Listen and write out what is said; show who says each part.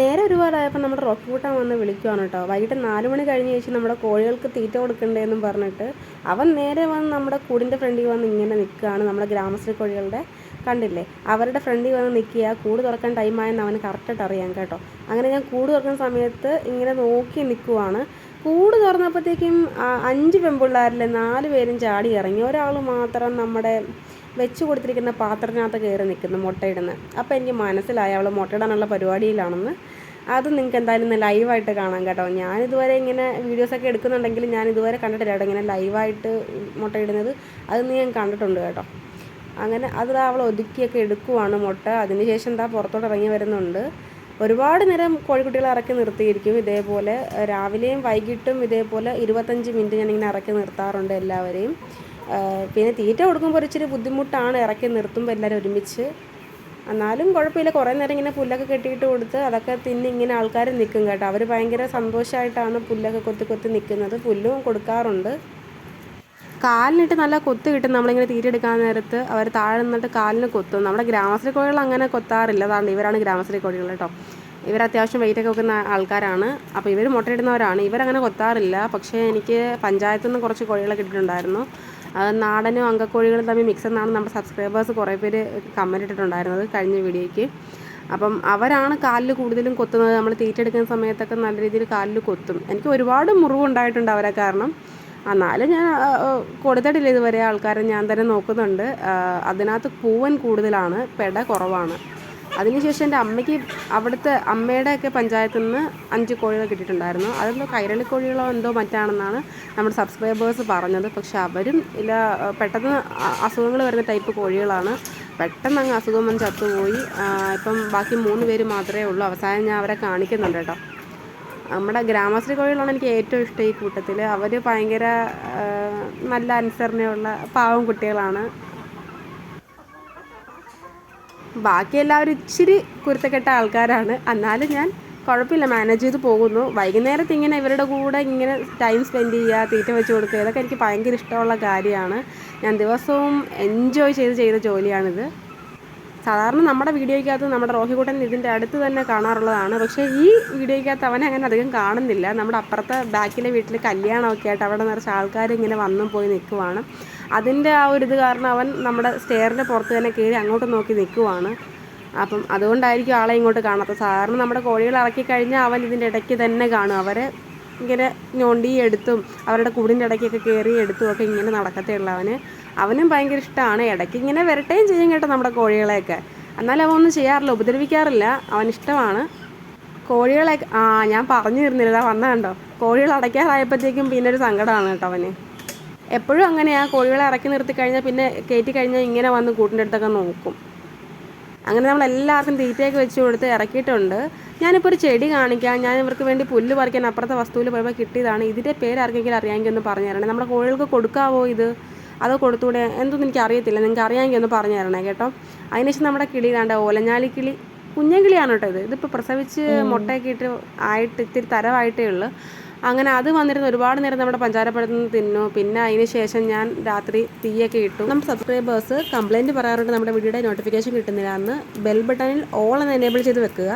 Speaker 1: നേരെ ഒരുപാടായപ്പോൾ നമ്മുടെ റോക്കി കൂട്ടാൻ വന്ന് വിളിക്കുവാണ് കേട്ടോ വൈകിട്ട് നാല് മണി കഴിഞ്ഞ് ചേച്ചി നമ്മുടെ കോഴികൾക്ക് തീറ്റ കൊടുക്കണ്ടേന്നും പറഞ്ഞിട്ട് അവൻ നേരെ വന്ന് നമ്മുടെ കൂടിന്റെ ഫ്രണ്ടിൽ വന്ന് ഇങ്ങനെ നിൽക്കുകയാണ് നമ്മുടെ ഗ്രാമശ്രീ കോഴികളുടെ കണ്ടില്ലേ? അവരുടെ ഫ്രണ്ടിൽ വന്ന് നിൽക്കുക കൂട് തുറക്കാൻ ടൈമായെന്ന് അവന് കറക്റ്റായിട്ട് അറിയാം കേട്ടോ. അങ്ങനെ ഞാൻ കൂട് തുറക്കുന്ന സമയത്ത് ഇങ്ങനെ നോക്കി നിൽക്കുവാണ് കൂട് തുറന്നപ്പോഴത്തേക്കും അഞ്ച് പെൺപിള്ളേരിലെ നാല് പേരും ചാടി ഇറങ്ങി. ഒരാൾ മാത്രം നമ്മുടെ വെച്ച് കൊടുത്തിരിക്കുന്ന പാത്രത്തിനകത്ത് കയറി നിൽക്കുന്നു മുട്ടയിടുന്നത് അപ്പോൾ എനിക്ക് മനസ്സിലായി അവൾ മുട്ടയിടാനുള്ള പരിപാടിയിലാണെന്ന്. അത് നിങ്ങൾക്ക് എന്തായാലും ഇന്ന് ലൈവായിട്ട് കാണാം കേട്ടോ. ഞാനിതുവരെ ഇങ്ങനെ വീഡിയോസൊക്കെ എടുക്കുന്നുണ്ടെങ്കിൽ ഞാൻ ഇതുവരെ കണ്ടിട്ടില്ല കേട്ടോ ഇങ്ങനെ ലൈവായിട്ട് മുട്ടയിടുന്നത്. അതൊന്നും ഞാൻ കണ്ടിട്ടുണ്ട് കേട്ടോ. അങ്ങനെ അത് അവൾ ഒതുക്കിയൊക്കെ എടുക്കുവാണ് മുട്ട. അതിനുശേഷം എന്താ പുറത്തോട്ട് ഇറങ്ങി വരുന്നുണ്ട്. ഒരുപാട് നേരം കോഴിക്കുട്ടികളെ ഇറക്കി നിർത്തിയിരിക്കും. ഇതേപോലെ രാവിലെയും വൈകിട്ടും ഇതേപോലെ ഇരുപത്തഞ്ച് മിനിറ്റ് ഞാനിങ്ങനെ ഇറക്കി നിർത്താറുണ്ട് എല്ലാവരെയും. പിന്നെ തീറ്റ കൊടുക്കുമ്പോൾ ഒരു ഇച്ചിരി ബുദ്ധിമുട്ടാണ്. ഇറക്കി നിർത്തുമ്പോൾ എല്ലാവരും ഒരുമിച്ച്. എന്നാലും കുഴപ്പമില്ല. കുറേ നേരം ഇങ്ങനെ പുല്ലൊക്കെ കെട്ടിയിട്ട് കൊടുത്ത് അതൊക്കെ തിന്ന് ഇങ്ങനെ ആൾക്കാർ നിൽക്കും കേട്ടോ. അവർ ഭയങ്കര സന്തോഷമായിട്ടാണ് പുല്ലൊക്കെ കൊത്തി കൊത്തി നിൽക്കുന്നത്. പുല്ലും കൊടുക്കാറുണ്ട്. കാലിനിട്ട് നല്ല കൊത്ത് കിട്ടും. നമ്മളിങ്ങനെ തീറ്റ എടുക്കാൻ നേരത്ത് അവർ താഴെ നിന്നിട്ട് കാലിന് കൊത്തും. നമ്മുടെ ഗ്രാമശ്രീ കോഴികൾ അങ്ങനെ കൊത്താറില്ല. അതാണ് ഇവരാണ് ഗ്രാമശ്രീ കോഴികൾ കേട്ടോ. ഇവർ അത്യാവശ്യം വെയിറ്റൊക്കെ വെക്കുന്ന ആൾക്കാരാണ്. അപ്പോൾ ഇവർ മുട്ടയിടുന്നവരാണ്. ഇവരങ്ങനെ കൊത്താറില്ല. പക്ഷേ എനിക്ക് പഞ്ചായത്തു നിന്ന് കുറച്ച് കോഴികളെ കിട്ടിയിട്ടുണ്ടായിരുന്നു. അത് നാടനും അങ്കക്കോഴികളും തമ്മിൽ മിക്സ് എന്നാണ് നമ്മുടെ സബ്സ്ക്രൈബേഴ്സ് കുറേ പേര് കമന്റ് ഇട്ടിട്ടുണ്ടായിരുന്നത് കഴിഞ്ഞ വീഡിയോയ്ക്ക്. അപ്പം അവരാണ് കാലിൽ കൂടുതലും കൊത്തുന്നത്. നമ്മൾ തീറ്റ എടുക്കുന്ന സമയത്തൊക്കെ നല്ല രീതിയിൽ കാലിൽ കൊത്തും. എനിക്ക് ഒരുപാട് മുറിവുണ്ടായിട്ടുണ്ട് അവരെ കാരണം. എന്നാലും ഞാൻ കൊടുത്തിട്ടില്ല ഇതുവരെ. ആൾക്കാരെ ഞാൻ തന്നെ നോക്കുന്നുണ്ട്. അതിനകത്ത് പൂവൻ കൂടുതലാണ് പെട കുറവാണ്. അതിനുശേഷം എന്റെ അമ്മയ്ക്ക് അവിടുത്തെ അമ്മയുടെയൊക്കെ പഞ്ചായത്തിൽ നിന്ന് അഞ്ച് കോഴികൾ കിട്ടിയിട്ടുണ്ടായിരുന്നു. അതെന്തോ കൈരളി കോഴികളോ എന്തോ മറ്റാണെന്നാണ് നമ്മുടെ സബ്സ്ക്രൈബേഴ്സ് പറഞ്ഞത്. പക്ഷെ അവരും ഇല്ല പെട്ടെന്ന് അസുഖങ്ങൾ വരുന്ന ടൈപ്പ് കോഴികളാണ്. പെട്ടെന്ന് അങ്ങ് അസുഖം വന്ന് ചത്തുപോയി. ഇപ്പം ബാക്കി മൂന്ന് പേര് മാത്രമേ ഉള്ളൂ. അവസാനം ഞാൻ അവരെ കാണിക്കുന്നുണ്ട് കേട്ടോ. നമ്മുടെ ഗ്രാമശ്രീ കോഴികളാണ് എനിക്ക് ഏറ്റവും ഇഷ്ടം ഈ കൂട്ടത്തിൽ അവർ ഭയങ്കര നല്ല അനുസരണയുള്ള പാവം കുട്ടികളാണ്. ബാക്കി എല്ലാവരും ഇച്ചിരി കുരുത്തക്കെട്ട ആൾക്കാരാണ്. എന്നാലും ഞാൻ കുഴപ്പമില്ല മാനേജ് ചെയ്ത് പോകുന്നു. വൈകുന്നേരത്ത് ഇങ്ങനെ ഇവരുടെ കൂടെ ഇങ്ങനെ ടൈം സ്പെൻഡ് ചെയ്യുക തീറ്റ വെച്ച് കൊടുക്കുക ഇതൊക്കെ എനിക്ക് ഭയങ്കര ഇഷ്ടമുള്ള കാര്യമാണ്. ഞാൻ ദിവസവും എൻജോയ് ചെയ്ത് ചെയ്ത ജോലിയാണിത്. സാധാരണ നമ്മുടെ വീഡിയോയ്ക്കകത്ത് നമ്മുടെ റോഹിക്കുട്ടൻ ഇതിന്റെ അടുത്ത് തന്നെ കാണാറുള്ളതാണ്. പക്ഷേ ഈ വീഡിയോയ്ക്കകത്ത് അവനെ അങ്ങനെ അധികം കാണുന്നില്ല. നമ്മുടെ അപ്പുറത്തെ ബാക്കിലെ വീട്ടിൽ കല്യാണമൊക്കെ ആയിട്ട് അവിടെ നിറച്ച് ആൾക്കാർ ഇങ്ങനെ വന്നും പോയി നിൽക്കുവാണ്. അതിന്റെ ആ ഒരു ഇത് കാരണം അവൻ നമ്മുടെ സ്റ്റെയറിന്റെ പുറത്ത് തന്നെ കയറി അങ്ങോട്ട് നോക്കി നിൽക്കുവാണ്. അപ്പം അതുകൊണ്ടായിരിക്കും ആളെ ഇങ്ങോട്ട് കാണാത്തത്. സാധാരണ നമ്മുടെ കോഴികൾ ഇറക്കി കഴിഞ്ഞാൽ അവൻ ഇതിന്റെ ഇടയ്ക്ക് തന്നെ കാണും. അവരെ ഇങ്ങനെ ഞൊണ്ടി എടുത്തും അവരുടെ കൂടിന്റെ ഇടയ്ക്കൊക്കെ കയറി എടുത്തും ഒക്കെ ഇങ്ങനെ നടക്കത്തേ ഉള്ളൂ അവന്. അവനും ഭയങ്കര ഇഷ്ടമാണ് ഇടയ്ക്ക് ഇങ്ങനെ വരട്ടേയും ചെയ്യും കേട്ടോ നമ്മുടെ കോഴികളെയൊക്കെ. എന്നാലും അവൻ ഒന്നും ചെയ്യാറില്ല ഉപദ്രവിക്കാറില്ല. അവൻ ഇഷ്ടമാണ്. കോഴികളെ ആ ഞാൻ പറഞ്ഞു തരുന്നില്ല വന്ന കണ്ടോ? കോഴികൾ അടയ്ക്കാറായപ്പോഴത്തേക്കും പിന്നെ ഒരു സങ്കടമാണ് കേട്ടോ അവന്. എപ്പോഴും അങ്ങനെ ആ കോഴികളെ ഇറക്കി നിർത്തി കഴിഞ്ഞാൽ പിന്നെ കയറ്റി കഴിഞ്ഞാൽ ഇങ്ങനെ വന്ന് കൂട്ടിന്റെ അടുത്തൊക്കെ നോക്കും. അങ്ങനെ നമ്മൾ എല്ലാവർക്കും തീറ്റയൊക്കെ വെച്ച് കൊടുത്ത് ഇറക്കിയിട്ടുണ്ട്. ഞാനിപ്പോൾ ഒരു ചെടി കാണിക്കാം. ഞാൻ ഇവർക്ക് വേണ്ടി പുല്ല് പറിക്കാൻ അപ്പുറത്തെ വസ്തുവിൽ പോയപ്പോൾ കിട്ടിയതാണ്. ഇതിന്റെ പേര് ആർക്കെങ്കിലും അറിയാമെങ്കിൽ ഒന്ന് പറഞ്ഞു തരണേ. നമ്മുടെ കോഴികൾക്ക് കൊടുക്കാവോ ഇത്? അതോ കൊടുത്തൂടെ? എന്തൊന്നും എനിക്ക് അറിയത്തില്ല. നിങ്ങൾക്ക് അറിയാമെങ്കിൽ ഒന്ന് പറഞ്ഞു തരണേ കേട്ടോ. അതിനുശേഷം നമ്മുടെ കിളി കണ്ട ഓലഞ്ഞാലി കിളി. കുഞ്ഞൻ കിളിയാണ് കേട്ടോ ഇത്. ഇതിപ്പോൾ പ്രസവിച്ച് മുട്ടയൊക്കെ ഇട്ട് ആയിട്ട് ഇത്തിരി തരമായിട്ടേ ഉള്ളൂ. അങ്ങനെ അത് വന്നിരുന്ന്. ഒരുപാട് നേരം നമ്മുടെ പഞ്ചാരപ്പഴത്തിൽ നിന്ന് തിന്നു. പിന്നെ അതിന് ശേഷം ഞാൻ രാത്രി തീയൊക്കെ ഇട്ടു. നമ്മുടെ സബ്സ്ക്രൈബേഴ്സ് കംപ്ലൈന്റ് പറയാറുണ്ട് നമ്മുടെ വീഡിയോയുടെ നോട്ടിഫിക്കേഷൻ കിട്ടുന്നില്ല എന്ന്. ബെൽ ബട്ടണിൽ ഓൾ എന്ന് എനേബിൾ ചെയ്ത് വെക്കുക.